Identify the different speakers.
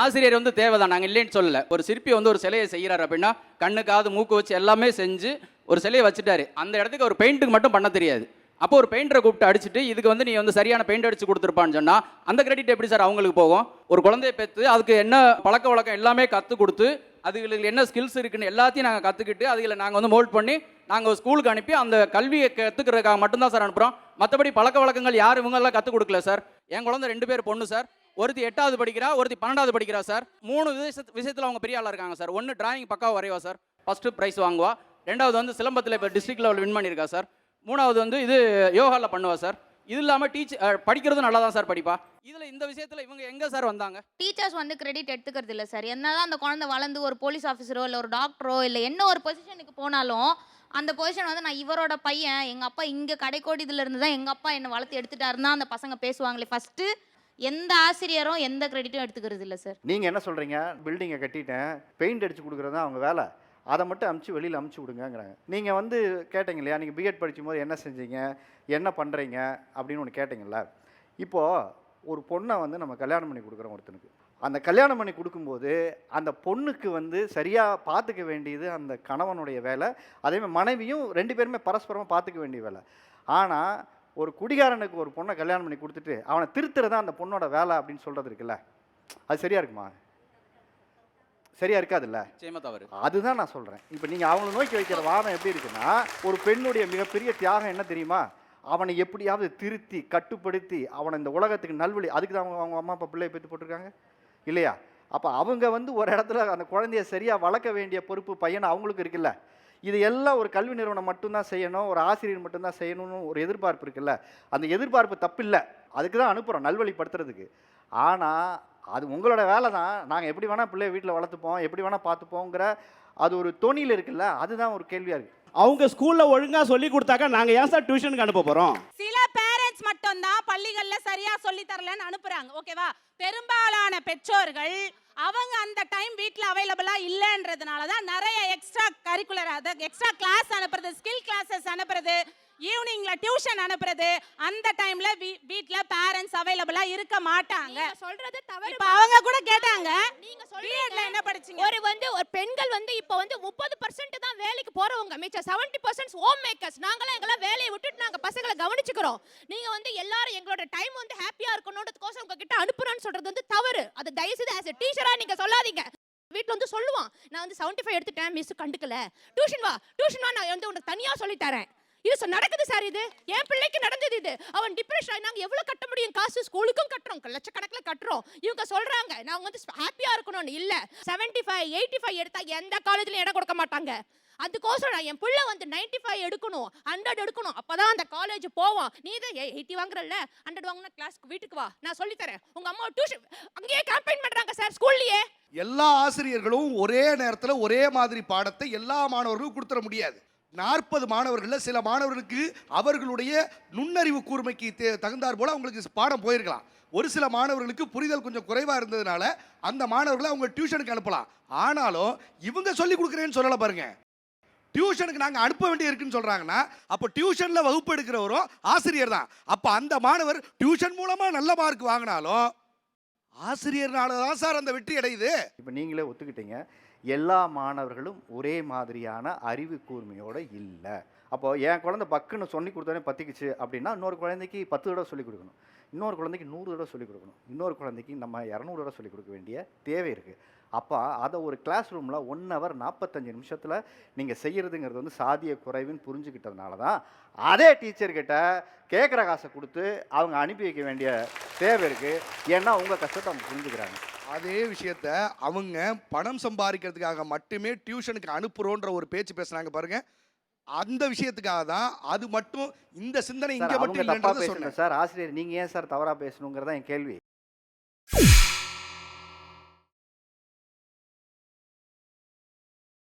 Speaker 1: ஆசிரியர் வந்து தேவைதான் நாங்கள் இல்லைன்னு சொல்லல. ஒரு சிற்பி வந்து ஒரு சிலையை செய்கிறார் அப்படின்னா கண்ணு காது மூக்கு வச்சு எல்லாமே செஞ்சு ஒரு சிலையை வச்சுட்டாரு. அந்த இடத்துக்கு ஒரு பெயிண்ட்டுக்கு மட்டும் பண்ண தெரியாது. அப்போ ஒரு பெயிண்டரை கூப்பிட்டு அடிச்சுட்டு இதுக்கு வந்து நீ வந்து சரியான பெயிண்ட் அடிச்சு கொடுத்துருப்பான்னு சொன்னால் அந்த கிரெடிட் எப்படி சார் அவங்களுக்கு போகும்? ஒரு குழந்தைய பெற்று அதுக்கு என்ன பழக்க வழக்கம் எல்லாமே கற்றுக் கொடுத்து அதுகளுக்கு என்ன ஸ்கில்ஸ் இருக்குன்னு எல்லாத்தையும் நாங்கள் கற்றுக்கிட்டு அதுகளை நாங்கள் வந்து மோல்ட் பண்ணி நாங்கள் ஸ்கூலுக்கு அனுப்பி அந்த கல்வியை கற்றுக்கிறதுக்காக மட்டும்தான் சார் அனுப்புகிறோம் மற்றபடி பழக்க வழக்கங்கள் யார் இவங்கெல்லாம் கற்றுக் கொடுக்கல சார் என் குழந்தை ரெண்டு பேர் பொண்ணு சார் ஒருத்தி எட்டாவது படிக்கிறா ஒருத்தி பன்னெண்டாவது படிக்கிறா சார். மூணு விஷயத்து விஷயத்தில் அவங்க பெரிய ஆளாக இருக்காங்க சார். ஒன்று டிராயிங் பக்காவாக வரைவா சார். ஃபஸ்ட்டு ப்ரைஸ் வாங்குவா. ரெண்டாவது வந்து சிலம்பத்தில் இப்போ டிஸ்ட்ரிக்ட் லெவல் வின் பண்ணியிருக்கா சார். மூணாவது வந்து இது யோகாவில் பண்ணுவா சார். இது இல்லாமல் டீச் படிக்கிறதும் நல்லா தான் சார் படிப்பா. இதில் இந்த விஷயத்தில் இவங்க எங்கே சார் வந்தாங்க?
Speaker 2: டீச்சர்ஸ் வந்து கிரெடிட் எடுத்துக்கிறது இல்லை சார். என்னதான் அந்த குழந்தை வளர்ந்து ஒரு போலீஸ் ஆஃபீஸரோ இல்லை ஒரு டாக்டரோ இல்லை என்ன ஒரு பொசிஷனுக்கு போனாலும் அந்த பொசிஷன் வந்து நான் இவரோட பையன் எங்கள் அப்பா இங்கே கடைக்கோடியில் இருந்து தான் எங்கள் அப்பா என்னை வளர்த்து எடுத்துட்டாருன்னா அந்த பசங்க பேசுவாங்களே. ஃபஸ்ட்டு எந்த ஆசிரியரும் எந்த கிரெடிட்டும் எடுத்துக்கிறது இல்லை சார்
Speaker 3: நீங்கள் என்ன சொல்கிறீங்க பில்டிங்கை கட்டிட்டேன். பெயிண்ட் அடிச்சு கொடுக்குறது தான் அவங்க வேலை. அதை மட்டும் அமுச்சு வெளியில் அமுச்சு விடுங்கிறாங்க நீங்கள் வந்து கேட்டீங்க இல்லையா? நீங்கள் பிஎட் படிக்கும் போது என்ன செஞ்சீங்க? என்ன பண்ணுறீங்க அப்படின்னு ஒன்று கேட்டிங்கல்ல. இப்போது ஒரு பொண்ணை வந்து நம்ம கல்யாணம் பண்ணி கொடுக்குறோம் ஒருத்தனுக்கு. அந்த கல்யாணம் பண்ணி கொடுக்கும்போது அந்த பொண்ணுக்கு வந்து சரியாக பார்த்துக்க வேண்டியது அந்த கணவனுடைய வேலை. அதேமாதிரி மனைவியும் ரெண்டு பேருமே பரஸ்பரமாக பார்த்துக்க வேண்டிய வேலை. ஆனால் ஒரு குடிகாரனுக்கு ஒரு பொண்ணை கல்யாணம் பண்ணி கொடுத்துட்டு அவனை திருத்துறதா அந்த பொண்ணோட வேலை அப்படின்னு சொல்கிறது இருக்குல்ல? அது சரியா இருக்குமா? சரியா இருக்காதுல்ல?
Speaker 1: நிச்சயமா தவறு.
Speaker 3: அதுதான் நான் சொல்கிறேன் இப்போ நீங்கள் அவங்கள நோக்கி வைக்கிற வாதம் எப்படி இருக்குன்னா ஒரு பெண்ணுடைய மிகப்பெரிய தியாகம் என்ன தெரியுமா? அவனை எப்படியாவது திருத்தி கட்டுப்படுத்தி அவனை இந்த உலகத்துக்கு நல்வழி அதுக்கு தான் அவங்க அவங்க அம்மா அப்பா பிள்ளையை பெற்று போட்டிருக்காங்க? இல்லையா? அப்போ அவங்க வந்து ஒரு இடத்துல அந்த குழந்தைய சரியாக வளர்க்க வேண்டிய பொறுப்பு பையனை அவங்களுக்கு இருக்குல்ல. இது எல்லாம் ஒரு கல்வி நிறுவனம் மட்டும்தான் செய்யணும் ஒரு ஆசிரியர் மட்டும்தான் செய்யணும்னு ஒரு எதிர்பார்ப்பு இருக்குல்ல? அந்த எதிர்பார்ப்பு தப்பில்லை. அதுக்கு தான் அனுப்புகிறோம் நல்வழிப்படுத்துறதுக்கு. ஆனால் அது உங்களோட வேலை தான். நாங்கள் எப்படி வேணால் பிள்ளைய வீட்டில் வளர்த்துப்போம் எப்படி வேணால் பார்த்துப்போங்கிற அது ஒரு தொனியில் இருக்குல்ல? அதுதான் ஒரு கேள்வியாக இருக்குது
Speaker 4: அவங்க ஸ்கூல்ல ஒழுங்கா சொல்லி கொடுத்தாக்கா நாங்க ஏன் சார் டியூஷனுக்கு அனுப்ப போறோம்?
Speaker 5: சில பேரண்ட்ஸ் மட்டும்தான் பள்ளிகள்ல சரியா சொல்லி தரலன்னு அனுப்புறாங்க. ஓகேவா? பெரும்பாலான பெற்றோர்கள் அவங்க அந்த டைம் வீட்ல அவைலபிளா இல்லைன்றதுனால தான் நிறைய எக்ஸ்ட்ரா கரிக்குலர் அதாவது எக்ஸ்ட்ரா கிளாஸ் அனுப்புறது ஸ்கில் கிளாஸஸ் அனுப்புறது ஈவினிங்ல டியூஷன் அனுப்புறது அந்த டைம்ல வீட்ல பேரண்ட்ஸ் அவைலபிளா இருக்க மாட்டாங்க.
Speaker 6: சொல்றது தவறு
Speaker 5: இப்ப அவங்க கூட கேட்டாங்க
Speaker 6: நீங்க
Speaker 5: பிஎட்ல என்ன படிச்சீங்க?
Speaker 6: ஒரு வந்து ஒரு பெண்கள் வந்து இப்போ வந்து முப்பது பர்சன்ட் தான் வேலைக்கு போறவங்க மிச்சம் செவன்டி பர்சன்ட் ஹோம் மேக்கர்ஸ் நாங்களாம் எங்கெல்லாம் வேலையை விட்டுட்டு நாங்க பசங்களை கவனிச்சுக்கிறோம். நீங்க வந்து எல்லாரும் எங்களோட டைம் வந்து ஹாப்பியா இருக்கணுன்றதுக்கோசம் உங்ககிட்ட அனுப்புறேன்னு சொல்றது வந்து தவறு. அது தயவுசெய்து ஆஸ் எ டீச்சரா நீங்க சொல்லாதீங்க. வீட்டில் வந்து சொல்லுவான் நான் வந்து செவன்ட்டி ஃபைவ் எடுத்துட்டேன் மிஸ் கண்டுக்கல. டியூஷன் வா டியூஷன் வா நான் வந்து உனக்கு தனியாக சொல்லித்தரேன் இது நடக்குது சார் இது. என் பிள்ளைக்கு நடந்தது இது. அவன் டிப்ரெஷன் நாங்கள் எவ்வளோ கட்ட முடியும்? காசு ஸ்கூலுக்கும் கட்டுறோம் லட்சக்கணக்கில் கட்டுறோம். இவங்க சொல்கிறாங்க நாங்கள் வந்து ஹாப்பியாக இருக்கணும்னு. இல்லை செவன்ட்டி ஃபைவ் எயிட்டி ஃபைவ் எடுத்தால் எந்த காலேஜ்லையும் இடம் கொடுக்க மாட்டாங்க. அதுக்கோசரம் நான் என் பிள்ளை வந்து 95 ஃபைவ் எடுக்கணும் ஹண்ட்ரட் எடுக்கணும். அப்போ தான் அந்த காலேஜ் போவான் நீ தான் எயிட்டி வாங்குறல்ல? ஹண்ட்ரட் வாங்கினா கிளாஸ்க்கு வீட்டுக்கு வா. நான் சொல்லித்தரேன். தரேன் அம்மா டியூஷன் அங்கேயே கேம்பெயின் பண்ணுறாங்க சார் ஸ்கூல்லையே
Speaker 7: எல்லா ஆசிரியர்களும் ஒரே நேரத்தில் ஒரே மாதிரி பாடத்தை எல்லா மாணவர்களுக்கும் கொடுத்துட முடியாது. நாற்பது மாணவர்களில் சில மாணவர்களுக்கு அவர்களுடைய நுண்ணறிவு கூர்மைக்கு தே- தகுந்தாற் போல அவங்களுக்கு பாடம் போயிருக்கலாம். ஒரு சில மாணவர்களுக்கு புரிதல் கொஞ்சம் குறைவாக இருந்ததுனால அந்த மாணவர்களை அவங்க டியூஷனுக்கு அனுப்பலாம். ஆனாலும் இவங்க சொல்லி கொடுக்குறேன்னு சொல்லலை பாருங்க. டியூஷனுக்கு நாங்கள் அனுப்ப வேண்டிய இருக்குன்னு சொல்கிறாங்கன்னா அப்போ டியூஷனில் வகுப்பு எடுக்கிறவரும் ஆசிரியர் தான். அப்போ அந்த மாணவர் டியூஷன் மூலமாக நல்ல மார்க் வாங்கினாலும் ஆசிரியர்னால தான் சார் அந்த வெற்றி அடையுது.
Speaker 3: இப்போ நீங்களே ஒத்துக்கிட்டீங்க. எல்லா மாணவர்களும் ஒரே மாதிரியான அறிவு கூர்மையோடு இல்லை. அப்போ என் குழந்தை பக்குன்னு சொல்லி கொடுத்தோன்னே பற்றிக்குச்சு அப்படின்னா இன்னொரு குழந்தைக்கு பத்து தடவை சொல்லிக் கொடுக்கணும். இன்னொரு குழந்தைக்கு நூறு தடவை சொல்லிக் கொடுக்கணும். இன்னொரு குழந்தைக்கு நம்ம இரநூறு தடவை சொல்லிக் கொடுக்க வேண்டிய தேவை இருக்குது அப்போ அதை ஒரு கிளாஸ் ரூமில் ஒன் ஹவர் நாற்பத்தஞ்சு நிமிஷத்தில் நீங்கள் செய்கிறதுங்கிறது வந்து சாதிய குறைவுன்னு புரிஞ்சுக்கிட்டதுனால தான் அதே டீச்சர்கிட்ட கேட்குற காசை கொடுத்து அவங்க அனுப்பி வைக்க வேண்டிய தேவை இருக்குது ஏன்னா உங்கள் கஷ்டத்தை அவங்க புரிஞ்சுக்கிறாங்க.
Speaker 7: அதே விஷயத்த அவங்க பணம் சம்பாதிக்கிறதுக்காக மட்டுமே டியூஷனுக்கு அனுப்புறோன்ற ஒரு பேச்சு பேசுனாங்க பாருங்க. அந்த விஷயத்துக்காக தான் அது மட்டும் இந்த சிந்தனை இங்க மட்டும் இல்லைன்றத சொன்னேன்.
Speaker 3: சார். ஆசிரியர் நீங்க ஏன் சார் தவறா பேசணுங்கிறதா என் கேள்வி.